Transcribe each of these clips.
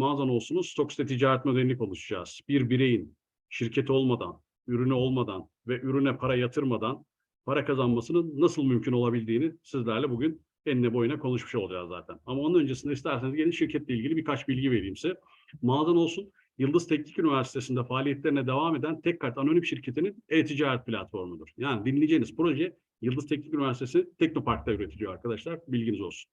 mağazan olsunuz stok site ticaret modelini konuşacağız. Bir bireyin şirketi olmadan, ürünü olmadan ve ürüne para yatırmadan para kazanmasının nasıl mümkün olabildiğini sizlerle bugün enine boyuna konuşmuş olacağız zaten. Ama onun öncesinde isterseniz gelin şirketle ilgili birkaç bilgi vereyim size. Mağazan olsun Yıldız Teknik Üniversitesi'nde faaliyetlerine devam eden Tekkart Anonim Şirketi'nin e-ticaret platformudur. Yani dinleyeceğiniz proje Yıldız Teknik Üniversitesi Teknopark'ta üretiliyor arkadaşlar. Bilginiz olsun.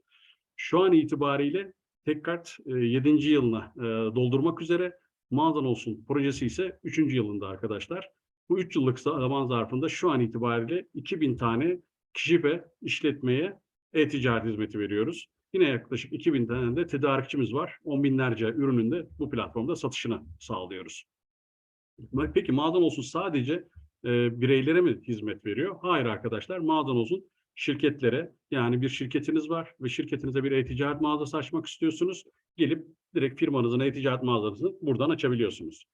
Şu an itibariyle Tekkart 7. yılına e, doldurmak üzere. Mağazan olsun projesi ise 3. yılında arkadaşlar. Bu 3 yıllık zaman zarfında şu an itibariyle 2000 tane kişi ve işletmeye e-ticaret hizmeti veriyoruz. Yine yaklaşık 2000 tane de tedarikçimiz var. On binlerce ürünün de bu platformda satışını sağlıyoruz. Peki mağazan olsun sadece e, bireylere mi hizmet veriyor? Hayır arkadaşlar mağazan olsun şirketlere yani bir şirketiniz var ve şirketinize bir e-ticaret mağazası açmak istiyorsunuz. Gelip direkt firmanızın e-ticaret mağazasını buradan açabiliyorsunuz.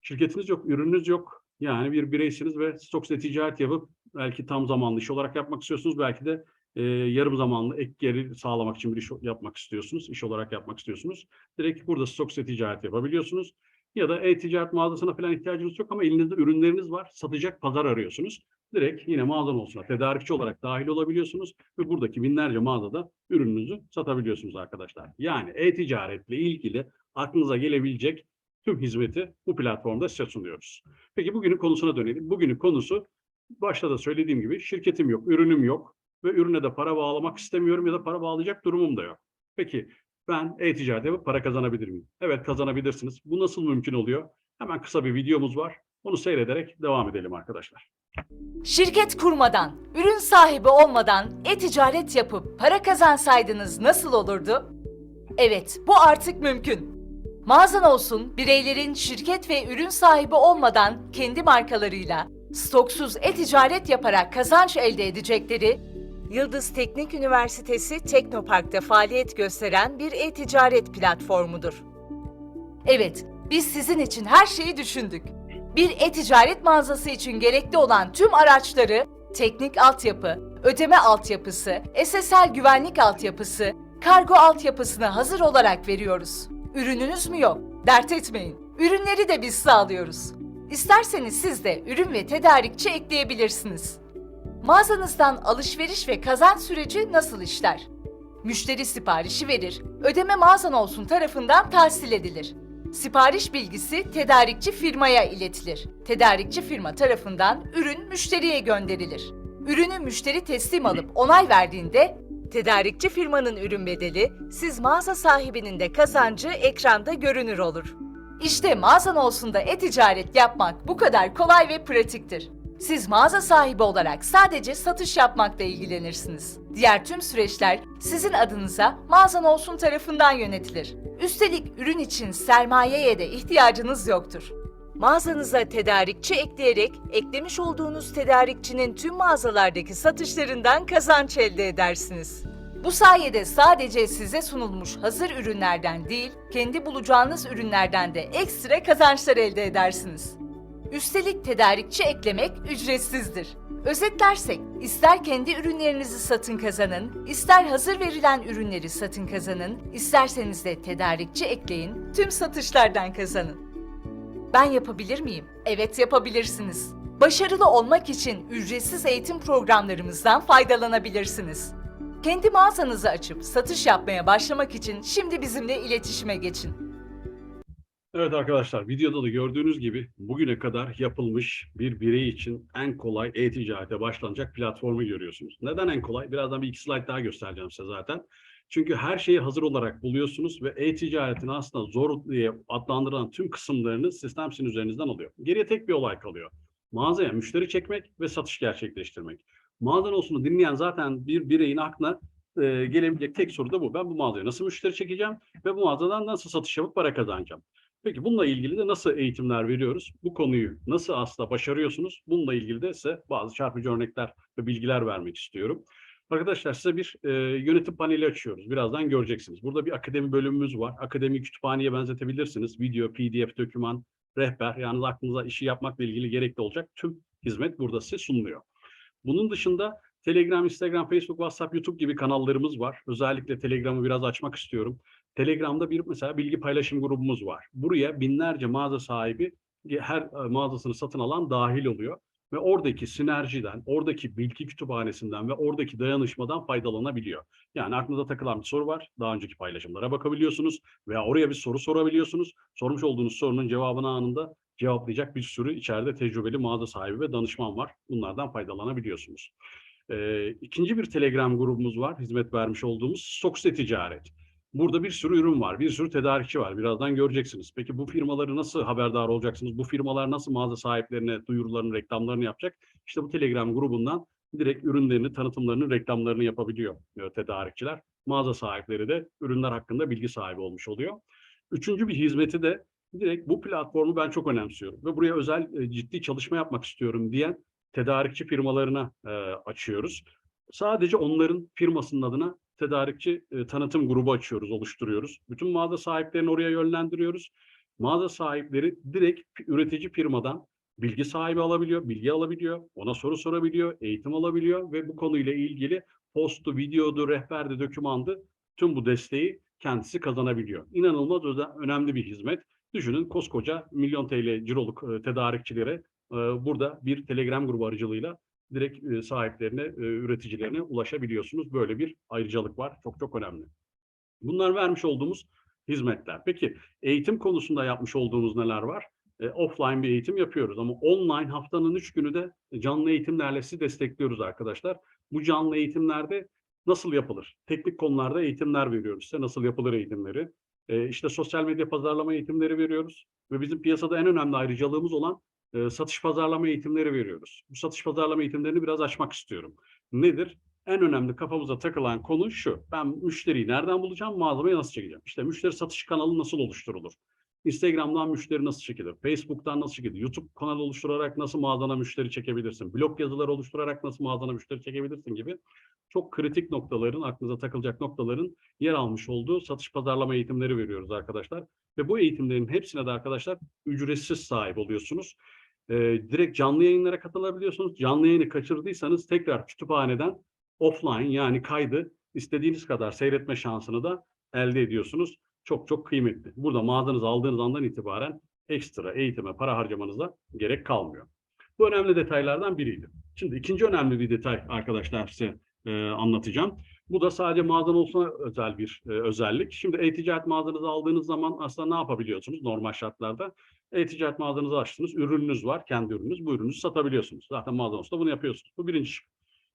Şirketiniz yok, ürününüz yok. Yani bir bireysiniz ve stok ticaret yapıp belki tam zamanlı iş olarak yapmak istiyorsunuz. Belki de e, yarım zamanlı ek geri sağlamak için bir iş yapmak istiyorsunuz. iş olarak yapmak istiyorsunuz. Direkt burada stok ticaret yapabiliyorsunuz. Ya da e-ticaret mağazasına falan ihtiyacınız yok ama elinizde ürünleriniz var. Satacak pazar arıyorsunuz. Direkt yine mağazan olsun tedarikçi olarak dahil olabiliyorsunuz ve buradaki binlerce mağazada ürününüzü satabiliyorsunuz arkadaşlar. Yani e-ticaretle ilgili aklınıza gelebilecek tüm hizmeti bu platformda size sunuyoruz. Peki bugünün konusuna dönelim. Bugünün konusu başta da söylediğim gibi şirketim yok, ürünüm yok ve ürüne de para bağlamak istemiyorum ya da para bağlayacak durumum da yok. Peki ben e-ticaret yapıp para kazanabilir miyim? Evet kazanabilirsiniz. Bu nasıl mümkün oluyor? Hemen kısa bir videomuz var. Onu seyrederek devam edelim arkadaşlar. Şirket kurmadan, ürün sahibi olmadan e-ticaret yapıp para kazansaydınız nasıl olurdu? Evet, bu artık mümkün. Mağazan olsun, bireylerin şirket ve ürün sahibi olmadan kendi markalarıyla stoksuz e-ticaret yaparak kazanç elde edecekleri Yıldız Teknik Üniversitesi Teknopark'ta faaliyet gösteren bir e-ticaret platformudur. Evet, biz sizin için her şeyi düşündük. Bir e-ticaret mağazası için gerekli olan tüm araçları, teknik altyapı, ödeme altyapısı, SSL güvenlik altyapısı, kargo altyapısına hazır olarak veriyoruz. Ürününüz mü yok? Dert etmeyin. Ürünleri de biz sağlıyoruz. İsterseniz siz de ürün ve tedarikçi ekleyebilirsiniz. Mağazanızdan alışveriş ve kazanç süreci nasıl işler? Müşteri siparişi verir, ödeme mağazan olsun tarafından tahsil edilir. Sipariş bilgisi tedarikçi firmaya iletilir. Tedarikçi firma tarafından ürün müşteriye gönderilir. Ürünü müşteri teslim alıp onay verdiğinde tedarikçi firmanın ürün bedeli siz mağaza sahibinin de kazancı ekranda görünür olur. İşte mağazan olsun da e-ticaret yapmak bu kadar kolay ve pratiktir. Siz mağaza sahibi olarak sadece satış yapmakla ilgilenirsiniz. Diğer tüm süreçler sizin adınıza mağazan olsun tarafından yönetilir. Üstelik ürün için sermayeye de ihtiyacınız yoktur. Mağazanıza tedarikçi ekleyerek eklemiş olduğunuz tedarikçinin tüm mağazalardaki satışlarından kazanç elde edersiniz. Bu sayede sadece size sunulmuş hazır ürünlerden değil, kendi bulacağınız ürünlerden de ekstra kazançlar elde edersiniz. Üstelik tedarikçi eklemek ücretsizdir. Özetlersek, ister kendi ürünlerinizi satın kazanın, ister hazır verilen ürünleri satın kazanın, isterseniz de tedarikçi ekleyin, tüm satışlardan kazanın. Ben yapabilir miyim? Evet yapabilirsiniz. Başarılı olmak için ücretsiz eğitim programlarımızdan faydalanabilirsiniz. Kendi mağazanızı açıp satış yapmaya başlamak için şimdi bizimle iletişime geçin. Evet arkadaşlar videoda da gördüğünüz gibi bugüne kadar yapılmış bir birey için en kolay e-ticarete başlanacak platformu görüyorsunuz. Neden en kolay? Birazdan bir iki slide daha göstereceğim size zaten. Çünkü her şeyi hazır olarak buluyorsunuz ve e-ticaretin aslında zor diye adlandırılan tüm kısımlarını sistem sizin üzerinizden alıyor. Geriye tek bir olay kalıyor. Mağazaya müşteri çekmek ve satış gerçekleştirmek. Mağazan olsunu dinleyen zaten bir bireyin aklına e, gelebilecek tek soru da bu. Ben bu mağazaya nasıl müşteri çekeceğim ve bu mağazadan nasıl satış yapıp para kazanacağım? Peki bununla ilgili de nasıl eğitimler veriyoruz? Bu konuyu nasıl aslında başarıyorsunuz? Bununla ilgili de size bazı çarpıcı örnekler ve bilgiler vermek istiyorum. Arkadaşlar size bir e, yönetim paneli açıyoruz. Birazdan göreceksiniz. Burada bir akademi bölümümüz var. Akademi kütüphaneye benzetebilirsiniz. Video, PDF, doküman, rehber. Yani aklınıza işi yapmakla ilgili gerekli olacak tüm hizmet burada size sunuluyor. Bunun dışında Telegram, Instagram, Facebook, WhatsApp, YouTube gibi kanallarımız var. Özellikle Telegram'ı biraz açmak istiyorum. Telegram'da bir mesela bilgi paylaşım grubumuz var. Buraya binlerce mağaza sahibi her e, mağazasını satın alan dahil oluyor ve oradaki sinerjiden, oradaki bilgi kütüphanesinden ve oradaki dayanışmadan faydalanabiliyor. Yani aklınıza takılan bir soru var. Daha önceki paylaşımlara bakabiliyorsunuz veya oraya bir soru sorabiliyorsunuz. Sormuş olduğunuz sorunun cevabını anında cevaplayacak bir sürü içeride tecrübeli mağaza sahibi ve danışman var. Bunlardan faydalanabiliyorsunuz. Ee, ikinci bir Telegram grubumuz var. Hizmet vermiş olduğumuz Stokse Ticaret. Burada bir sürü ürün var, bir sürü tedarikçi var. Birazdan göreceksiniz. Peki bu firmaları nasıl haberdar olacaksınız? Bu firmalar nasıl mağaza sahiplerine duyurularını, reklamlarını yapacak? İşte bu Telegram grubundan direkt ürünlerini, tanıtımlarını, reklamlarını yapabiliyor e, tedarikçiler. Mağaza sahipleri de ürünler hakkında bilgi sahibi olmuş oluyor. Üçüncü bir hizmeti de direkt bu platformu ben çok önemsiyorum ve buraya özel e, ciddi çalışma yapmak istiyorum diyen tedarikçi firmalarına e, açıyoruz. Sadece onların firmasının adına tedarikçi e, tanıtım grubu açıyoruz, oluşturuyoruz. Bütün mağaza sahiplerini oraya yönlendiriyoruz. Mağaza sahipleri direkt üretici firmadan bilgi sahibi alabiliyor, bilgi alabiliyor, ona soru sorabiliyor, eğitim alabiliyor ve bu konuyla ilgili postu, videodu, rehberdi, dokümandı tüm bu desteği kendisi kazanabiliyor. İnanılmaz önemli bir hizmet. Düşünün koskoca milyon TL ciroluk e, tedarikçilere e, burada bir Telegram grubu aracılığıyla direkt sahiplerine, üreticilerine ulaşabiliyorsunuz. Böyle bir ayrıcalık var. Çok çok önemli. Bunlar vermiş olduğumuz hizmetler. Peki eğitim konusunda yapmış olduğumuz neler var? E, offline bir eğitim yapıyoruz ama online haftanın üç günü de canlı eğitimlerle sizi destekliyoruz arkadaşlar. Bu canlı eğitimlerde nasıl yapılır? Teknik konularda eğitimler veriyoruz size. Nasıl yapılır eğitimleri? E, işte sosyal medya pazarlama eğitimleri veriyoruz. Ve bizim piyasada en önemli ayrıcalığımız olan e, satış pazarlama eğitimleri veriyoruz. Bu satış pazarlama eğitimlerini biraz açmak istiyorum. Nedir? En önemli kafamıza takılan konu şu. Ben müşteriyi nereden bulacağım? Mağazamaya nasıl çekeceğim? İşte müşteri satış kanalı nasıl oluşturulur? Instagram'dan müşteri nasıl çekilir? Facebook'tan nasıl çekilir? YouTube kanalı oluşturarak nasıl mağazana müşteri çekebilirsin? Blog yazıları oluşturarak nasıl mağazana müşteri çekebilirsin gibi çok kritik noktaların, aklınıza takılacak noktaların yer almış olduğu satış pazarlama eğitimleri veriyoruz arkadaşlar. Ve bu eğitimlerin hepsine de arkadaşlar ücretsiz sahip oluyorsunuz. Ee, direkt canlı yayınlara katılabiliyorsunuz. Canlı yayını kaçırdıysanız tekrar kütüphaneden offline yani kaydı istediğiniz kadar seyretme şansını da elde ediyorsunuz. Çok çok kıymetli. Burada mağazanızı aldığınız andan itibaren ekstra eğitime para harcamanıza gerek kalmıyor. Bu önemli detaylardan biriydi. Şimdi ikinci önemli bir detay arkadaşlar size e, anlatacağım. Bu da sadece mağazan olsuna özel bir e, özellik. Şimdi e-ticaret mağazanızı aldığınız zaman aslında ne yapabiliyorsunuz normal şartlarda? E-ticaret mağazanızı açtınız, ürününüz var, kendi ürününüz. Bu ürününüzü satabiliyorsunuz. Zaten mağazan olsa bunu yapıyorsunuz. Bu birinci şık.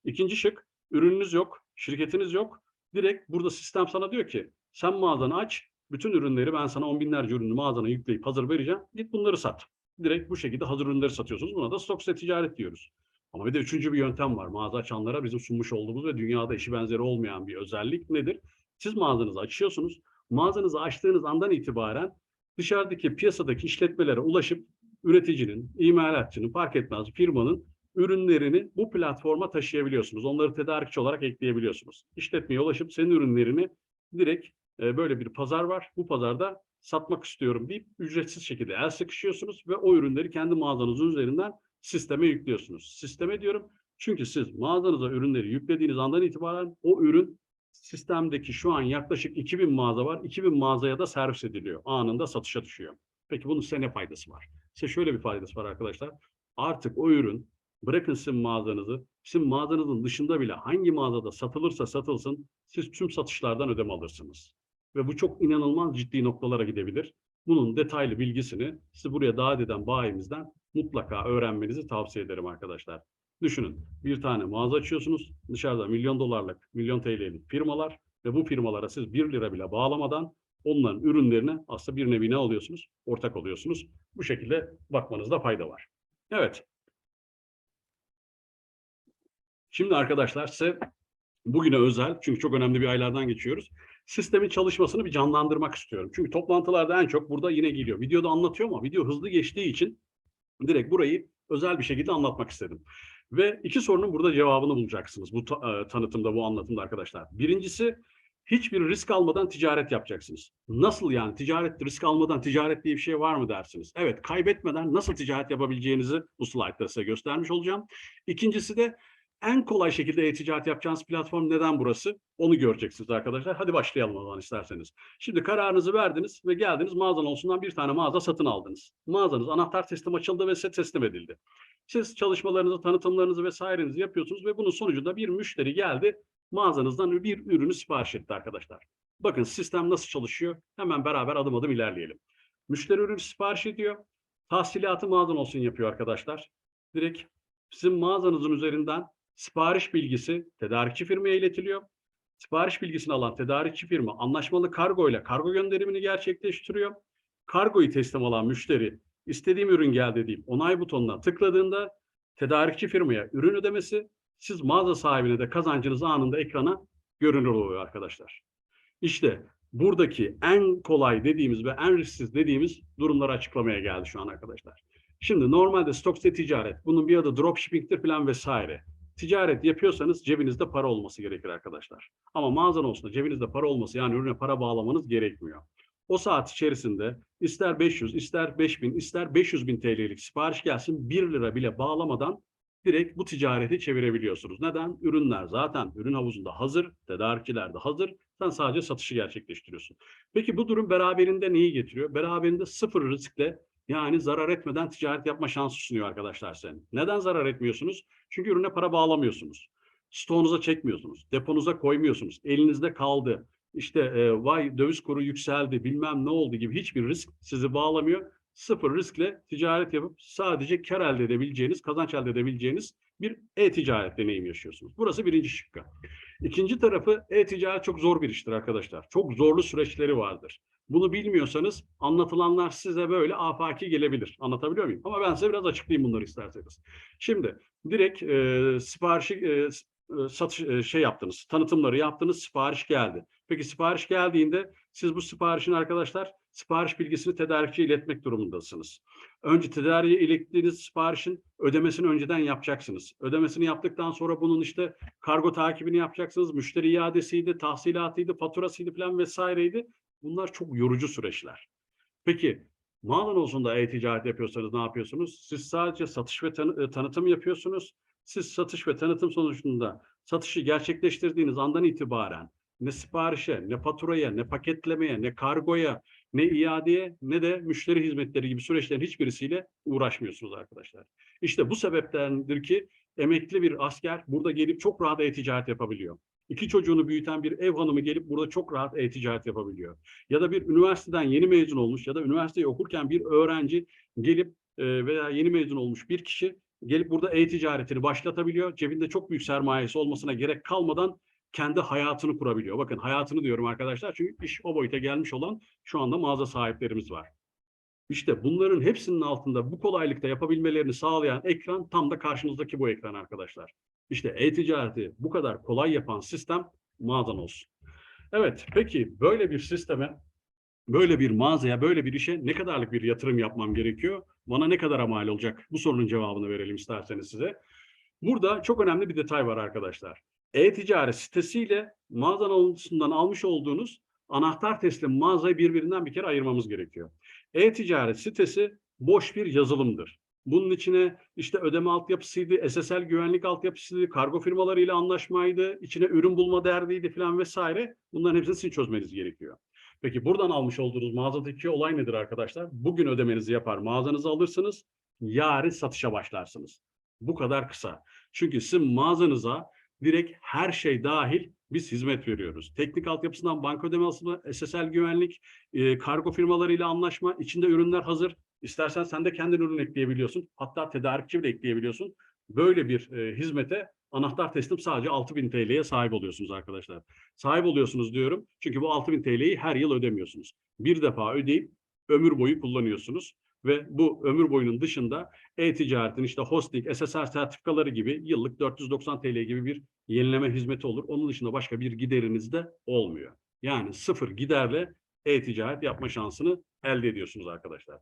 İkinci şık, ürününüz yok, şirketiniz yok. Direkt burada sistem sana diyor ki sen mağazanı aç, bütün ürünleri ben sana on binlerce ürünü mağazana yükleyip hazır vereceğim. Git bunları sat. Direkt bu şekilde hazır ürünleri satıyorsunuz. Buna da stokse ticaret diyoruz. Ama bir de üçüncü bir yöntem var. Mağaza açanlara bizim sunmuş olduğumuz ve dünyada eşi benzeri olmayan bir özellik nedir? Siz mağazanızı açıyorsunuz. Mağazanızı açtığınız andan itibaren dışarıdaki piyasadaki işletmelere ulaşıp üreticinin, imalatçının, fark etmez firmanın ürünlerini bu platforma taşıyabiliyorsunuz. Onları tedarikçi olarak ekleyebiliyorsunuz. İşletmeye ulaşıp senin ürünlerini direkt e, böyle bir pazar var. Bu pazarda satmak istiyorum deyip ücretsiz şekilde el sıkışıyorsunuz ve o ürünleri kendi mağazanızın üzerinden sisteme yüklüyorsunuz. Sisteme diyorum çünkü siz mağazanıza ürünleri yüklediğiniz andan itibaren o ürün sistemdeki şu an yaklaşık 2000 mağaza var. 2000 mağazaya da servis ediliyor. Anında satışa düşüyor. Peki bunun size ne faydası var? Size şöyle bir faydası var arkadaşlar. Artık o ürün bırakın sizin mağazanızı, sizin mağazanızın dışında bile hangi mağazada satılırsa satılsın siz tüm satışlardan ödeme alırsınız. Ve bu çok inanılmaz ciddi noktalara gidebilir. Bunun detaylı bilgisini sizi buraya davet eden bayimizden mutlaka öğrenmenizi tavsiye ederim arkadaşlar. Düşünün bir tane mağaza açıyorsunuz. Dışarıda milyon dolarlık, milyon TL'lik firmalar ve bu firmalara siz bir lira bile bağlamadan onların ürünlerine aslında bir nevi ne alıyorsunuz? Ortak oluyorsunuz. Bu şekilde bakmanızda fayda var. Evet. Şimdi arkadaşlar size bugüne özel çünkü çok önemli bir aylardan geçiyoruz. Sistemin çalışmasını bir canlandırmak istiyorum. Çünkü toplantılarda en çok burada yine geliyor. Videoda anlatıyor ama video hızlı geçtiği için direkt burayı özel bir şekilde anlatmak istedim. Ve iki sorunun burada cevabını bulacaksınız bu ta- e, tanıtımda, bu anlatımda arkadaşlar. Birincisi hiçbir risk almadan ticaret yapacaksınız. Nasıl yani ticaret risk almadan ticaret diye bir şey var mı dersiniz? Evet kaybetmeden nasıl ticaret yapabileceğinizi bu slaytta size göstermiş olacağım. İkincisi de en kolay şekilde e-ticaret yapacağınız platform neden burası? Onu göreceksiniz arkadaşlar. Hadi başlayalım o zaman isterseniz. Şimdi kararınızı verdiniz ve geldiniz mağazan olsundan bir tane mağaza satın aldınız. Mağazanız anahtar teslim açıldı ve size teslim edildi. Siz çalışmalarınızı, tanıtımlarınızı vesairenizi yapıyorsunuz ve bunun sonucunda bir müşteri geldi mağazanızdan bir ürünü sipariş etti arkadaşlar. Bakın sistem nasıl çalışıyor? Hemen beraber adım adım ilerleyelim. Müşteri ürünü sipariş ediyor. Tahsilatı mağazan olsun yapıyor arkadaşlar. Direkt sizin mağazanızın üzerinden sipariş bilgisi tedarikçi firmaya iletiliyor. Sipariş bilgisini alan tedarikçi firma anlaşmalı kargo ile kargo gönderimini gerçekleştiriyor. Kargoyu teslim alan müşteri istediğim ürün geldi deyip onay butonuna tıkladığında tedarikçi firmaya ürün ödemesi siz mağaza sahibine de kazancınız anında ekrana görünür oluyor arkadaşlar. İşte buradaki en kolay dediğimiz ve en risksiz dediğimiz durumları açıklamaya geldi şu an arkadaşlar. Şimdi normalde stokse ticaret, bunun bir adı dropshipping'tir falan vesaire. Ticaret yapıyorsanız cebinizde para olması gerekir arkadaşlar. Ama mağazan olsun cebinizde para olması yani ürüne para bağlamanız gerekmiyor. O saat içerisinde ister 500, ister 5000, ister 500 bin TL'lik sipariş gelsin 1 lira bile bağlamadan direkt bu ticareti çevirebiliyorsunuz. Neden? Ürünler zaten ürün havuzunda hazır, tedarikçiler de hazır. Sen sadece satışı gerçekleştiriyorsun. Peki bu durum beraberinde neyi getiriyor? Beraberinde sıfır riskle yani zarar etmeden ticaret yapma şansı sunuyor arkadaşlar senin. Neden zarar etmiyorsunuz? Çünkü ürüne para bağlamıyorsunuz. Stoğunuza çekmiyorsunuz. Deponuza koymuyorsunuz. Elinizde kaldı. İşte e, vay döviz kuru yükseldi bilmem ne oldu gibi hiçbir risk sizi bağlamıyor. Sıfır riskle ticaret yapıp sadece kar elde edebileceğiniz, kazanç elde edebileceğiniz bir e-ticaret deneyimi yaşıyorsunuz. Burası birinci şıkkı. İkinci tarafı e-ticaret çok zor bir iştir arkadaşlar. Çok zorlu süreçleri vardır. Bunu bilmiyorsanız anlatılanlar size böyle afaki gelebilir. Anlatabiliyor muyum? Ama ben size biraz açıklayayım bunları isterseniz. Şimdi direkt e, siparişi e, satış e, şey yaptınız, tanıtımları yaptınız, sipariş geldi. Peki sipariş geldiğinde siz bu siparişin arkadaşlar sipariş bilgisini tedarikçiye iletmek durumundasınız. Önce tedariğe ilettiğiniz siparişin ödemesini önceden yapacaksınız. Ödemesini yaptıktan sonra bunun işte kargo takibini yapacaksınız. Müşteri iadesiydi, tahsilatıydı, faturasıydı falan vesaireydi. Bunlar çok yorucu süreçler. Peki mağazan olsun da e-ticaret yapıyorsanız ne yapıyorsunuz? Siz sadece satış ve tanı- tanıtım yapıyorsunuz. Siz satış ve tanıtım sonucunda satışı gerçekleştirdiğiniz andan itibaren ne siparişe, ne faturaya, ne paketlemeye, ne kargoya, ne iadeye, ne de müşteri hizmetleri gibi süreçlerin hiçbirisiyle uğraşmıyorsunuz arkadaşlar. İşte bu sebeptendir ki emekli bir asker burada gelip çok rahat e-ticaret yapabiliyor. İki çocuğunu büyüten bir ev hanımı gelip burada çok rahat e-ticaret yapabiliyor. Ya da bir üniversiteden yeni mezun olmuş ya da üniversiteyi okurken bir öğrenci gelip e, veya yeni mezun olmuş bir kişi gelip burada e-ticaretini başlatabiliyor. Cebinde çok büyük sermayesi olmasına gerek kalmadan kendi hayatını kurabiliyor. Bakın hayatını diyorum arkadaşlar çünkü iş o boyuta gelmiş olan şu anda mağaza sahiplerimiz var. İşte bunların hepsinin altında bu kolaylıkta yapabilmelerini sağlayan ekran tam da karşınızdaki bu ekran arkadaşlar. İşte e-ticareti bu kadar kolay yapan sistem mağazan olsun. Evet peki böyle bir sisteme, böyle bir mağazaya, böyle bir işe ne kadarlık bir yatırım yapmam gerekiyor? Bana ne kadar mal olacak? Bu sorunun cevabını verelim isterseniz size. Burada çok önemli bir detay var arkadaşlar. E-ticaret sitesiyle mağazan alıcısından almış olduğunuz anahtar teslim mağazayı birbirinden bir kere ayırmamız gerekiyor. E-ticaret sitesi boş bir yazılımdır. Bunun içine işte ödeme altyapısıydı, SSL güvenlik altyapısıydı, kargo firmalarıyla anlaşmaydı, içine ürün bulma derdiydi falan vesaire. Bunların hepsini sizin çözmeniz gerekiyor. Peki buradan almış olduğunuz mağazadaki olay nedir arkadaşlar? Bugün ödemenizi yapar, mağazanızı alırsınız, yarın satışa başlarsınız. Bu kadar kısa. Çünkü sizin mağazanıza direkt her şey dahil biz hizmet veriyoruz. Teknik altyapısından banka ödemesine, SSL güvenlik, e, kargo firmalarıyla anlaşma, içinde ürünler hazır. İstersen sen de kendin ürün ekleyebiliyorsun. Hatta tedarikçi de ekleyebiliyorsun. Böyle bir e, hizmete anahtar teslim sadece 6000 TL'ye sahip oluyorsunuz arkadaşlar. Sahip oluyorsunuz diyorum. Çünkü bu 6000 TL'yi her yıl ödemiyorsunuz. Bir defa ödeyip ömür boyu kullanıyorsunuz. Ve bu ömür boyunun dışında e-ticaretin işte hosting, SSR sertifikaları gibi yıllık 490 TL gibi bir yenileme hizmeti olur. Onun dışında başka bir gideriniz de olmuyor. Yani sıfır giderle e-ticaret yapma şansını elde ediyorsunuz arkadaşlar.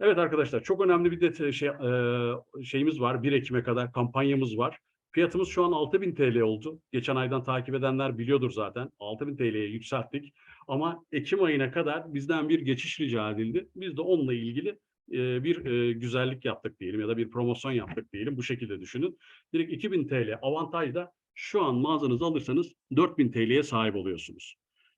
Evet arkadaşlar çok önemli bir de şey, e, şeyimiz var. 1 Ekim'e kadar kampanyamız var. Fiyatımız şu an 6000 TL oldu. Geçen aydan takip edenler biliyordur zaten. 6000 TL'ye yükselttik. Ama Ekim ayına kadar bizden bir geçiş rica edildi. Biz de onunla ilgili e, bir e, güzellik yaptık diyelim ya da bir promosyon yaptık diyelim. Bu şekilde düşünün. Direkt 2000 TL avantajda şu an mağazanızı alırsanız 4000 TL'ye sahip oluyorsunuz.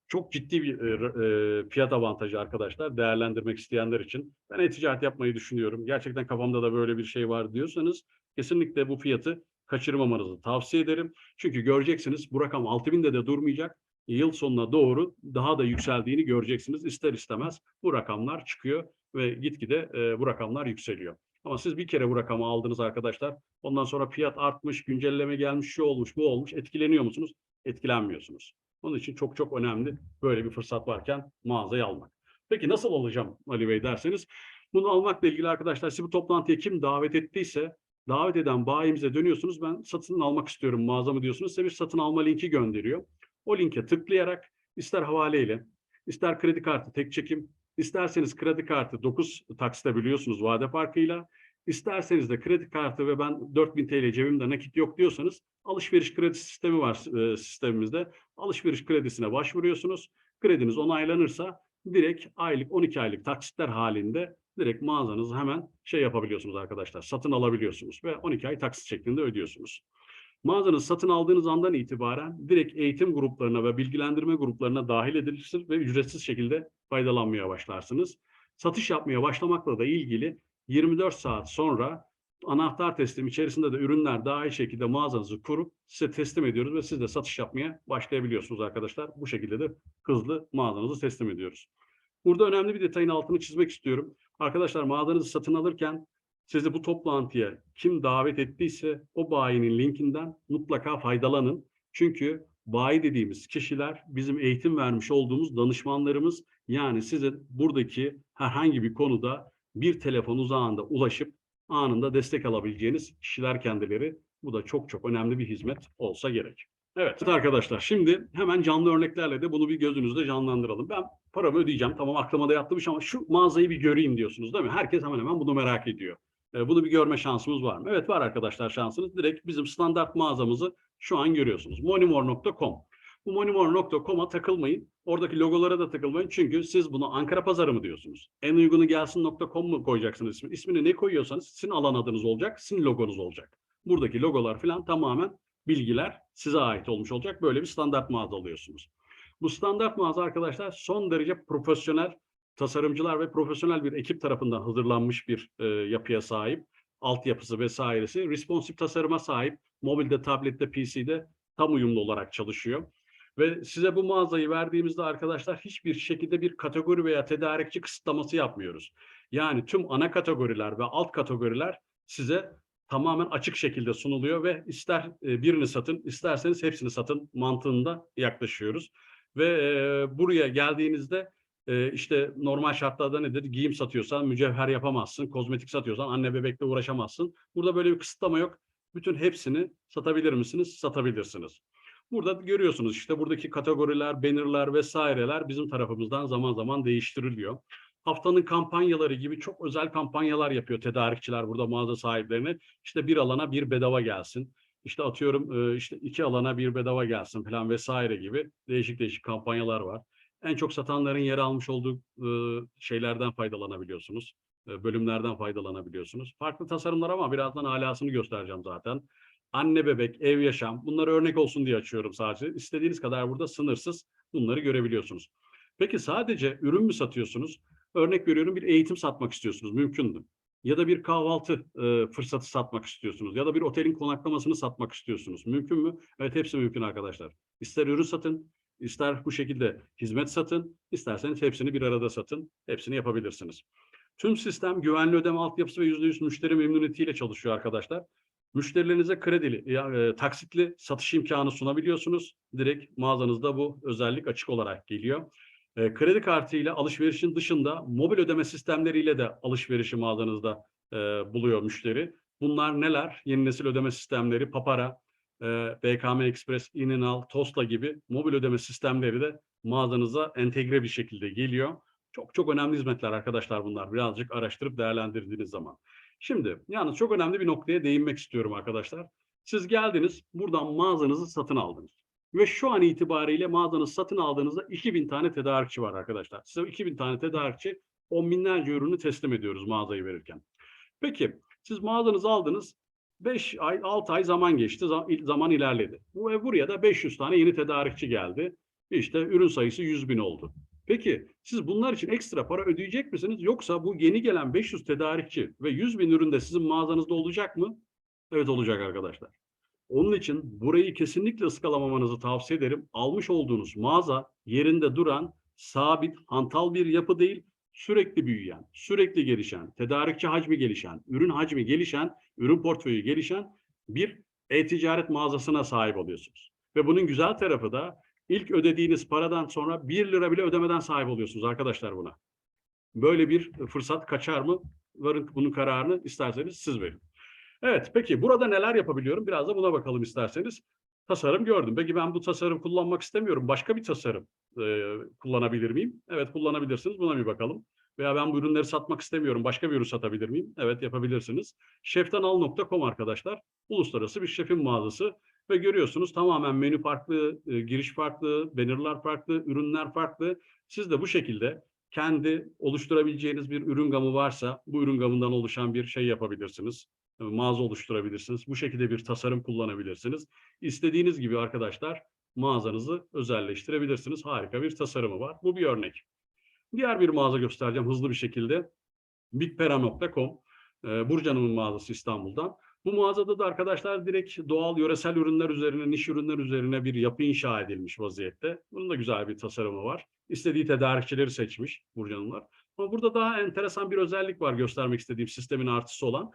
Çok ciddi bir e, fiyat avantajı arkadaşlar değerlendirmek isteyenler için. Ben e-ticaret yapmayı düşünüyorum. Gerçekten kafamda da böyle bir şey var diyorsanız kesinlikle bu fiyatı kaçırmamanızı tavsiye ederim. Çünkü göreceksiniz bu rakam 6000'de de durmayacak. Yıl sonuna doğru daha da yükseldiğini göreceksiniz. İster istemez bu rakamlar çıkıyor ve gitgide e, bu rakamlar yükseliyor. Ama siz bir kere bu rakamı aldınız arkadaşlar. Ondan sonra fiyat artmış, güncelleme gelmiş, şu olmuş, bu olmuş. Etkileniyor musunuz? Etkilenmiyorsunuz. Onun için çok çok önemli böyle bir fırsat varken mağazayı almak. Peki nasıl alacağım Ali Bey derseniz bunu almakla ilgili arkadaşlar sizi bu toplantıya kim davet ettiyse davet eden bayimize dönüyorsunuz. Ben satın almak istiyorum mağazamı diyorsunuz. Size bir satın alma linki gönderiyor. O linke tıklayarak ister havaleyle, ister kredi kartı tek çekim, isterseniz kredi kartı 9 taksite biliyorsunuz vade farkıyla, isterseniz de kredi kartı ve ben 4000 TL cebimde nakit yok diyorsanız alışveriş kredi sistemi var e, sistemimizde. Alışveriş kredisine başvuruyorsunuz. Krediniz onaylanırsa direkt aylık 12 aylık taksitler halinde direkt mağazanızı hemen şey yapabiliyorsunuz arkadaşlar. Satın alabiliyorsunuz ve 12 ay taksit şeklinde ödüyorsunuz. Mağazanızı satın aldığınız andan itibaren direkt eğitim gruplarına ve bilgilendirme gruplarına dahil edilirsiniz ve ücretsiz şekilde faydalanmaya başlarsınız. Satış yapmaya başlamakla da ilgili 24 saat sonra anahtar teslim içerisinde de ürünler dahil şekilde mağazanızı kurup size teslim ediyoruz ve siz de satış yapmaya başlayabiliyorsunuz arkadaşlar. Bu şekilde de hızlı mağazanızı teslim ediyoruz. Burada önemli bir detayın altını çizmek istiyorum. Arkadaşlar mağazanızı satın alırken sizi bu toplantıya kim davet ettiyse o bayinin linkinden mutlaka faydalanın. Çünkü bayi dediğimiz kişiler bizim eğitim vermiş olduğumuz danışmanlarımız. Yani sizin buradaki herhangi bir konuda bir telefon uzağında ulaşıp anında destek alabileceğiniz kişiler kendileri. Bu da çok çok önemli bir hizmet olsa gerek. Evet arkadaşlar şimdi hemen canlı örneklerle de bunu bir gözünüzde canlandıralım. Ben paramı ödeyeceğim tamam aklıma da yattı ama şu mağazayı bir göreyim diyorsunuz değil mi? Herkes hemen hemen bunu merak ediyor. E, Bunu bir görme şansımız var mı? Evet var arkadaşlar şansınız. Direkt bizim standart mağazamızı şu an görüyorsunuz. monimor.com. Bu monimor.com'a takılmayın. Oradaki logolara da takılmayın. Çünkü siz bunu Ankara pazarı mı diyorsunuz? En uygunu gelsin.com mu koyacaksınız ismi? İsmini ne koyuyorsanız sizin alan adınız olacak, sizin logonuz olacak. Buradaki logolar falan tamamen bilgiler size ait olmuş olacak. Böyle bir standart mağaza alıyorsunuz. Bu standart mağaza arkadaşlar son derece profesyonel tasarımcılar ve profesyonel bir ekip tarafından hazırlanmış bir e, yapıya sahip. Altyapısı vesairesi. Responsive tasarıma sahip. Mobilde, tablette, PC'de tam uyumlu olarak çalışıyor. Ve size bu mağazayı verdiğimizde arkadaşlar hiçbir şekilde bir kategori veya tedarikçi kısıtlaması yapmıyoruz. Yani tüm ana kategoriler ve alt kategoriler size tamamen açık şekilde sunuluyor ve ister e, birini satın, isterseniz hepsini satın mantığında yaklaşıyoruz. Ve e, buraya geldiğinizde e, işte normal şartlarda nedir? Giyim satıyorsan mücevher yapamazsın, kozmetik satıyorsan anne bebekle uğraşamazsın. Burada böyle bir kısıtlama yok. Bütün hepsini satabilir misiniz? Satabilirsiniz. Burada görüyorsunuz işte buradaki kategoriler, bannerlar vesaireler bizim tarafımızdan zaman zaman değiştiriliyor. Haftanın kampanyaları gibi çok özel kampanyalar yapıyor tedarikçiler burada mağaza sahiplerine. İşte bir alana bir bedava gelsin. İşte atıyorum e, işte iki alana bir bedava gelsin falan vesaire gibi değişik değişik kampanyalar var. En çok satanların yer almış olduğu şeylerden faydalanabiliyorsunuz. Bölümlerden faydalanabiliyorsunuz. Farklı tasarımlar ama birazdan alasını göstereceğim zaten. Anne bebek, ev yaşam bunları örnek olsun diye açıyorum sadece. İstediğiniz kadar burada sınırsız bunları görebiliyorsunuz. Peki sadece ürün mü satıyorsunuz? Örnek veriyorum bir eğitim satmak istiyorsunuz. Mümkün mü? Ya da bir kahvaltı e, fırsatı satmak istiyorsunuz. Ya da bir otelin konaklamasını satmak istiyorsunuz. Mümkün mü? Evet hepsi mümkün arkadaşlar. İster ürün satın, ister bu şekilde hizmet satın, isterseniz hepsini bir arada satın. Hepsini yapabilirsiniz. Tüm sistem güvenli ödeme altyapısı ve %100 müşteri memnuniyetiyle çalışıyor arkadaşlar. Müşterilerinize kredili, ya, e, taksitli satış imkanı sunabiliyorsunuz. Direkt mağazanızda bu özellik açık olarak geliyor. E, kredi kartıyla alışverişin dışında mobil ödeme sistemleriyle de alışverişi mağazanızda e, buluyor müşteri. Bunlar neler? Yeni nesil ödeme sistemleri, Papara, BKM Express, İninal, Tosla gibi mobil ödeme sistemleri de mağazanıza entegre bir şekilde geliyor. Çok çok önemli hizmetler arkadaşlar bunlar. Birazcık araştırıp değerlendirdiğiniz zaman. Şimdi yalnız çok önemli bir noktaya değinmek istiyorum arkadaşlar. Siz geldiniz, buradan mağazanızı satın aldınız. Ve şu an itibariyle mağazanızı satın aldığınızda 2000 tane tedarikçi var arkadaşlar. Size 2000 tane tedarikçi on binlerce ürünü teslim ediyoruz mağazayı verirken. Peki siz mağazanızı aldınız. 5 ay, 6 ay zaman geçti, zam- zaman ilerledi. Ve buraya da 500 tane yeni tedarikçi geldi. İşte ürün sayısı 100 bin oldu. Peki siz bunlar için ekstra para ödeyecek misiniz? Yoksa bu yeni gelen 500 tedarikçi ve 100 bin ürün de sizin mağazanızda olacak mı? Evet olacak arkadaşlar. Onun için burayı kesinlikle ıskalamamanızı tavsiye ederim. Almış olduğunuz mağaza yerinde duran, sabit, hantal bir yapı değil, sürekli büyüyen, sürekli gelişen, tedarikçi hacmi gelişen, ürün hacmi gelişen, ürün portföyü gelişen bir e-ticaret mağazasına sahip oluyorsunuz. Ve bunun güzel tarafı da ilk ödediğiniz paradan sonra 1 lira bile ödemeden sahip oluyorsunuz arkadaşlar buna. Böyle bir fırsat kaçar mı? Varın bunun kararını isterseniz siz verin. Evet, peki burada neler yapabiliyorum? Biraz da buna bakalım isterseniz. Tasarım gördüm. Peki ben bu tasarım kullanmak istemiyorum. Başka bir tasarım e, kullanabilir miyim? Evet, kullanabilirsiniz. Buna bir bakalım. Veya ben bu ürünleri satmak istemiyorum. Başka bir ürün satabilir miyim? Evet, yapabilirsiniz. Şeftanal.com arkadaşlar. Uluslararası bir şefin mağazası. Ve görüyorsunuz tamamen menü farklı, e, giriş farklı, bannerlar farklı, ürünler farklı. Siz de bu şekilde kendi oluşturabileceğiniz bir ürün gamı varsa bu ürün gamından oluşan bir şey yapabilirsiniz. E, Mağaza oluşturabilirsiniz. Bu şekilde bir tasarım kullanabilirsiniz. İstediğiniz gibi arkadaşlar mağazanızı özelleştirebilirsiniz. Harika bir tasarımı var. Bu bir örnek. Diğer bir mağaza göstereceğim hızlı bir şekilde. bitpera.com e, Burcu Hanım'ın mağazası İstanbul'dan. Bu mağazada da arkadaşlar direkt doğal yöresel ürünler üzerine, niş ürünler üzerine bir yapı inşa edilmiş vaziyette. Bunun da güzel bir tasarımı var. İstediği tedarikçileri seçmiş Burcu Hanımlar. Ama burada daha enteresan bir özellik var göstermek istediğim sistemin artısı olan.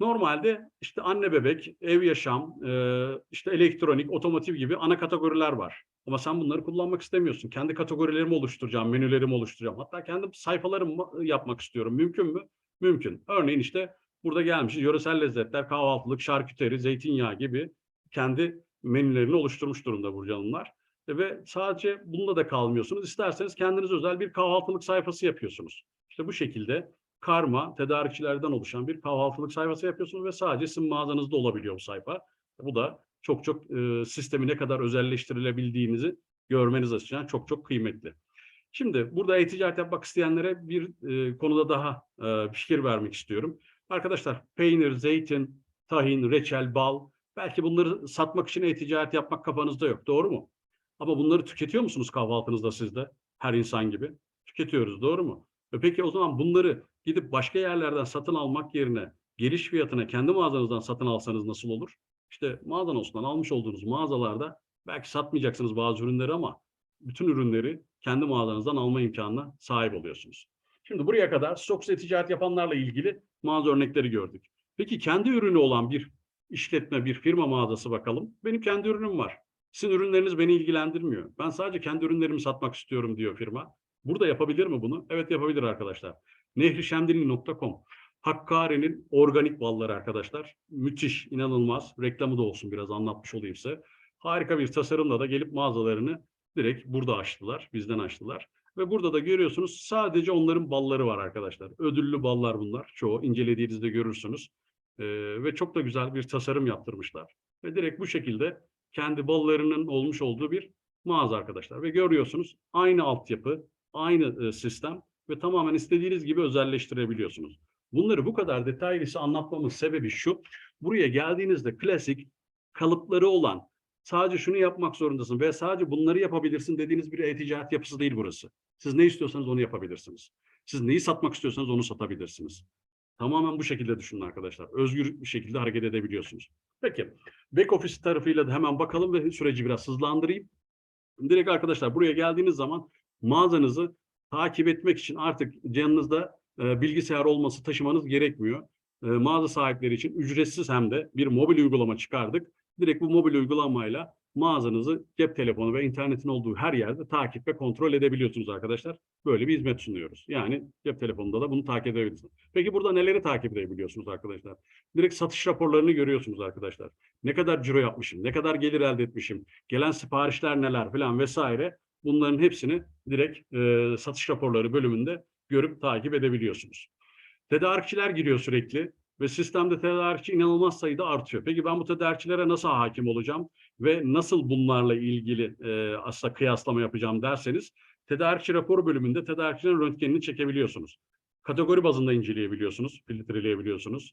Normalde işte anne bebek, ev yaşam, e, işte elektronik, otomotiv gibi ana kategoriler var. Ama sen bunları kullanmak istemiyorsun. Kendi kategorilerimi oluşturacağım, menülerimi oluşturacağım. Hatta kendi sayfalarımı yapmak istiyorum. Mümkün mü? Mümkün. Örneğin işte burada gelmişiz. Yöresel lezzetler, kahvaltılık, şarküteri, zeytinyağı gibi kendi menülerini oluşturmuş durumda Burcu Hanımlar. E, Ve sadece bununla da kalmıyorsunuz. İsterseniz kendiniz özel bir kahvaltılık sayfası yapıyorsunuz. İşte bu şekilde karma tedarikçilerden oluşan bir kahvaltılık sayfası yapıyorsunuz ve sadece sizin mağazanızda olabiliyor bu sayfa. Bu da çok çok e, sistemi ne kadar özelleştirilebildiğinizi görmeniz açısından çok çok kıymetli. Şimdi burada e-ticaret yapmak isteyenlere bir e, konuda daha e, fikir vermek istiyorum. Arkadaşlar peynir, zeytin, tahin, reçel, bal belki bunları satmak için e-ticaret yapmak kafanızda yok. Doğru mu? Ama bunları tüketiyor musunuz kahvaltınızda sizde? Her insan gibi. Tüketiyoruz doğru mu? E peki o zaman bunları gidip başka yerlerden satın almak yerine geliş fiyatına kendi mağazanızdan satın alsanız nasıl olur? İşte mağazanızdan almış olduğunuz mağazalarda belki satmayacaksınız bazı ürünleri ama bütün ürünleri kendi mağazanızdan alma imkanına sahip oluyorsunuz. Şimdi buraya kadar stok ticaret yapanlarla ilgili mağaza örnekleri gördük. Peki kendi ürünü olan bir işletme, bir firma mağazası bakalım. Benim kendi ürünüm var. Sizin ürünleriniz beni ilgilendirmiyor. Ben sadece kendi ürünlerimi satmak istiyorum diyor firma. Burada yapabilir mi bunu? Evet yapabilir arkadaşlar. Nehrişemdinli.com Hakkari'nin organik balları arkadaşlar. Müthiş, inanılmaz. Reklamı da olsun biraz anlatmış olayım size. Harika bir tasarımla da gelip mağazalarını direkt burada açtılar. Bizden açtılar. Ve burada da görüyorsunuz sadece onların balları var arkadaşlar. Ödüllü ballar bunlar. Çoğu incelediğinizde görürsünüz. Ee, ve çok da güzel bir tasarım yaptırmışlar. Ve direkt bu şekilde kendi ballarının olmuş olduğu bir mağaza arkadaşlar. Ve görüyorsunuz aynı altyapı, aynı e, sistem ve tamamen istediğiniz gibi özelleştirebiliyorsunuz. Bunları bu kadar detaylısı anlatmamın sebebi şu. Buraya geldiğinizde klasik kalıpları olan sadece şunu yapmak zorundasın veya sadece bunları yapabilirsin dediğiniz bir e-ticaret yapısı değil burası. Siz ne istiyorsanız onu yapabilirsiniz. Siz neyi satmak istiyorsanız onu satabilirsiniz. Tamamen bu şekilde düşünün arkadaşlar. Özgür bir şekilde hareket edebiliyorsunuz. Peki back office tarafıyla da hemen bakalım ve süreci biraz hızlandırayım. Direkt arkadaşlar buraya geldiğiniz zaman mağazanızı takip etmek için artık canınızda e, bilgisayar olması taşımanız gerekmiyor. E, mağaza sahipleri için ücretsiz hem de bir mobil uygulama çıkardık. Direkt bu mobil uygulamayla mağazanızı cep telefonu ve internetin olduğu her yerde takip ve kontrol edebiliyorsunuz arkadaşlar. Böyle bir hizmet sunuyoruz. Yani cep telefonunda da bunu takip edebilirsiniz. Peki burada neleri takip edebiliyorsunuz arkadaşlar? Direkt satış raporlarını görüyorsunuz arkadaşlar. Ne kadar ciro yapmışım, ne kadar gelir elde etmişim, gelen siparişler neler falan vesaire. Bunların hepsini direkt e, satış raporları bölümünde görüp takip edebiliyorsunuz. Tedarikçiler giriyor sürekli ve sistemde tedarikçi inanılmaz sayıda artıyor. Peki ben bu tedarikçilere nasıl hakim olacağım ve nasıl bunlarla ilgili e, aslında kıyaslama yapacağım derseniz tedarikçi rapor bölümünde tedarikçinin röntgenini çekebiliyorsunuz. Kategori bazında inceleyebiliyorsunuz, filtreleyebiliyorsunuz.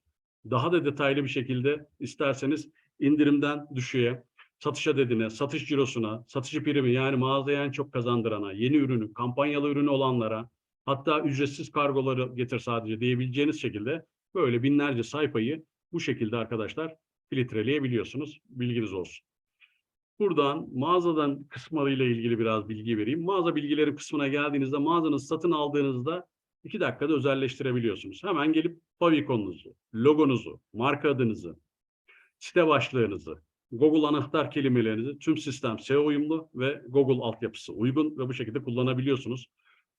Daha da detaylı bir şekilde isterseniz indirimden düşüğe, satışa dediğine, satış cirosuna, satıcı primi yani mağazaya en çok kazandırana, yeni ürünü, kampanyalı ürünü olanlara, hatta ücretsiz kargoları getir sadece diyebileceğiniz şekilde böyle binlerce sayfayı bu şekilde arkadaşlar filtreleyebiliyorsunuz. Bilginiz olsun. Buradan mağazadan kısımlarıyla ilgili biraz bilgi vereyim. Mağaza bilgileri kısmına geldiğinizde mağazanızı satın aldığınızda iki dakikada özelleştirebiliyorsunuz. Hemen gelip favikonunuzu, logonuzu, marka adınızı, site başlığınızı, Google anahtar kelimelerinizi tüm sistem SEO uyumlu ve Google altyapısı uygun ve bu şekilde kullanabiliyorsunuz.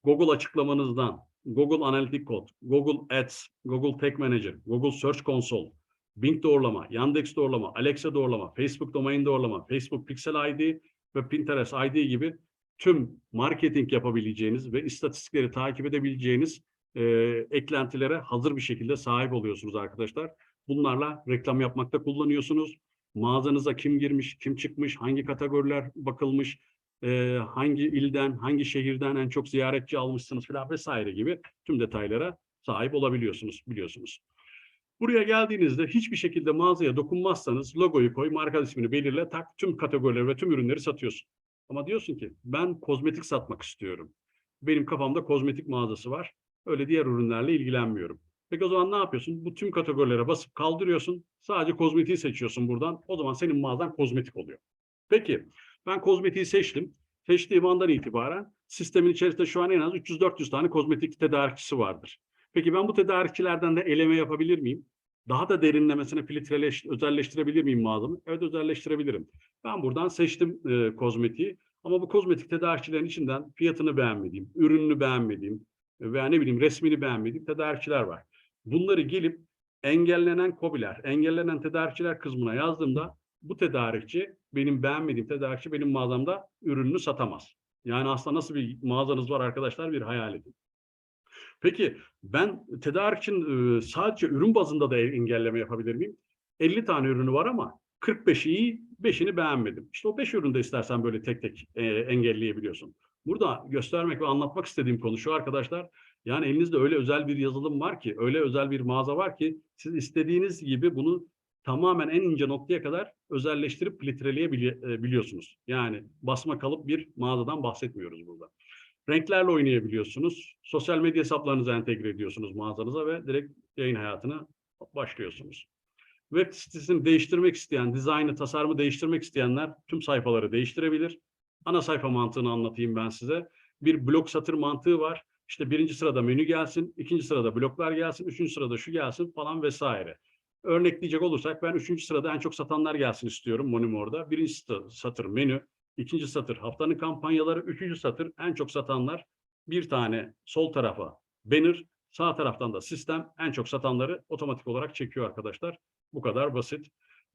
Google açıklamanızdan, Google Analitik Kod, Google Ads, Google Tag Manager, Google Search Console, Bing doğrulama, Yandex doğrulama, Alexa doğrulama, Facebook domain doğrulama, Facebook Pixel ID ve Pinterest ID gibi tüm marketing yapabileceğiniz ve istatistikleri takip edebileceğiniz e, eklentilere hazır bir şekilde sahip oluyorsunuz arkadaşlar. Bunlarla reklam yapmakta kullanıyorsunuz. Mağazanıza kim girmiş, kim çıkmış, hangi kategoriler bakılmış, e, hangi ilden, hangi şehirden en çok ziyaretçi almışsınız falan vesaire gibi tüm detaylara sahip olabiliyorsunuz biliyorsunuz. Buraya geldiğinizde hiçbir şekilde mağazaya dokunmazsanız logoyu koy, marka ismini belirle, tak tüm kategorileri ve tüm ürünleri satıyorsun. Ama diyorsun ki ben kozmetik satmak istiyorum. Benim kafamda kozmetik mağazası var. Öyle diğer ürünlerle ilgilenmiyorum. Peki o zaman ne yapıyorsun? Bu tüm kategorilere basıp kaldırıyorsun. Sadece kozmetiği seçiyorsun buradan. O zaman senin mağazan kozmetik oluyor. Peki ben kozmetiği seçtim. Seçtiğim andan itibaren sistemin içerisinde şu an en az 300-400 tane kozmetik tedarikçisi vardır. Peki ben bu tedarikçilerden de eleme yapabilir miyim? Daha da derinlemesine filtreleş, özelleştirebilir miyim mağazamı? Evet özelleştirebilirim. Ben buradan seçtim e, kozmetiği. Ama bu kozmetik tedarikçilerin içinden fiyatını beğenmediğim, ürününü beğenmediğim veya ne bileyim resmini beğenmediğim tedarikçiler var. Bunları gelip engellenen kobiler, engellenen tedarikçiler kısmına yazdığımda bu tedarikçi benim beğenmediğim tedarikçi benim mağazamda ürününü satamaz. Yani aslında nasıl bir mağazanız var arkadaşlar bir hayal edin. Peki ben tedarikçinin sadece ürün bazında da engelleme yapabilir miyim? 50 tane ürünü var ama 45'i iyi, 5'ini beğenmedim. İşte o 5 üründe istersen böyle tek tek engelleyebiliyorsun. Burada göstermek ve anlatmak istediğim konu şu arkadaşlar. Yani elinizde öyle özel bir yazılım var ki, öyle özel bir mağaza var ki siz istediğiniz gibi bunu tamamen en ince noktaya kadar özelleştirip filtreleyebiliyorsunuz. Yani basma kalıp bir mağazadan bahsetmiyoruz burada. Renklerle oynayabiliyorsunuz. Sosyal medya hesaplarınızı entegre ediyorsunuz mağazanıza ve direkt yayın hayatına başlıyorsunuz. Web sitesini değiştirmek isteyen, dizaynı, tasarımı değiştirmek isteyenler tüm sayfaları değiştirebilir. Ana sayfa mantığını anlatayım ben size. Bir blok satır mantığı var. İşte birinci sırada menü gelsin, ikinci sırada bloklar gelsin, üçüncü sırada şu gelsin falan vesaire. Örnekleyecek olursak ben üçüncü sırada en çok satanlar gelsin istiyorum Monimor'da. Birinci satır menü, ikinci satır haftanın kampanyaları, üçüncü satır en çok satanlar. Bir tane sol tarafa banner, sağ taraftan da sistem en çok satanları otomatik olarak çekiyor arkadaşlar. Bu kadar basit.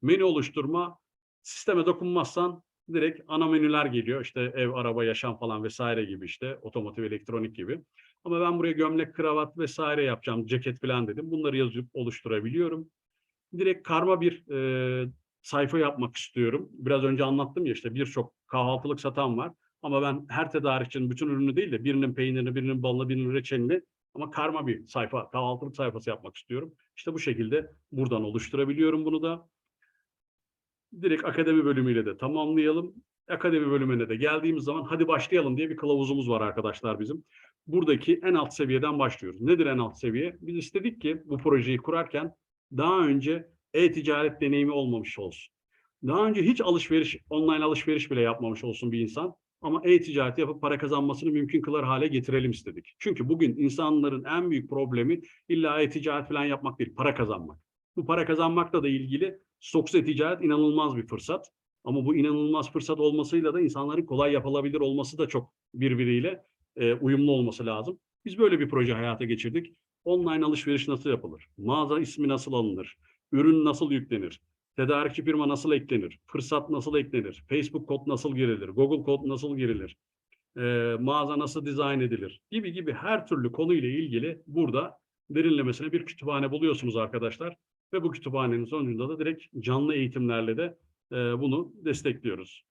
Menü oluşturma, sisteme dokunmazsan direkt ana menüler geliyor. İşte ev, araba, yaşam falan vesaire gibi işte otomotiv, elektronik gibi. Ama ben buraya gömlek, kravat vesaire yapacağım, ceket falan dedim. Bunları yazıp oluşturabiliyorum. Direkt karma bir e, sayfa yapmak istiyorum. Biraz önce anlattım ya işte birçok kahvaltılık satan var. Ama ben her tedarikçinin bütün ürünü değil de birinin peynirini, birinin balını, birinin reçelini ama karma bir sayfa, kahvaltılık sayfası yapmak istiyorum. İşte bu şekilde buradan oluşturabiliyorum bunu da. Direkt akademi bölümüyle de tamamlayalım. Akademi bölümüne de geldiğimiz zaman hadi başlayalım diye bir kılavuzumuz var arkadaşlar bizim. Buradaki en alt seviyeden başlıyoruz. Nedir en alt seviye? Biz istedik ki bu projeyi kurarken daha önce e-ticaret deneyimi olmamış olsun. Daha önce hiç alışveriş, online alışveriş bile yapmamış olsun bir insan. Ama e-ticaret yapıp para kazanmasını mümkün kılar hale getirelim istedik. Çünkü bugün insanların en büyük problemi illa e-ticaret falan yapmak değil, para kazanmak. Bu para kazanmakla da ilgili stoksu e-ticaret inanılmaz bir fırsat. Ama bu inanılmaz fırsat olmasıyla da insanların kolay yapılabilir olması da çok birbiriyle e, uyumlu olması lazım. Biz böyle bir proje hayata geçirdik. Online alışveriş nasıl yapılır? Mağaza ismi nasıl alınır? Ürün nasıl yüklenir? Tedarikçi firma nasıl eklenir? Fırsat nasıl eklenir? Facebook kod nasıl girilir? Google kod nasıl girilir? E, mağaza nasıl dizayn edilir? Gibi gibi her türlü konuyla ilgili burada derinlemesine bir kütüphane buluyorsunuz arkadaşlar. Ve bu kütüphanenin sonucunda da direkt canlı eğitimlerle de e, bunu destekliyoruz.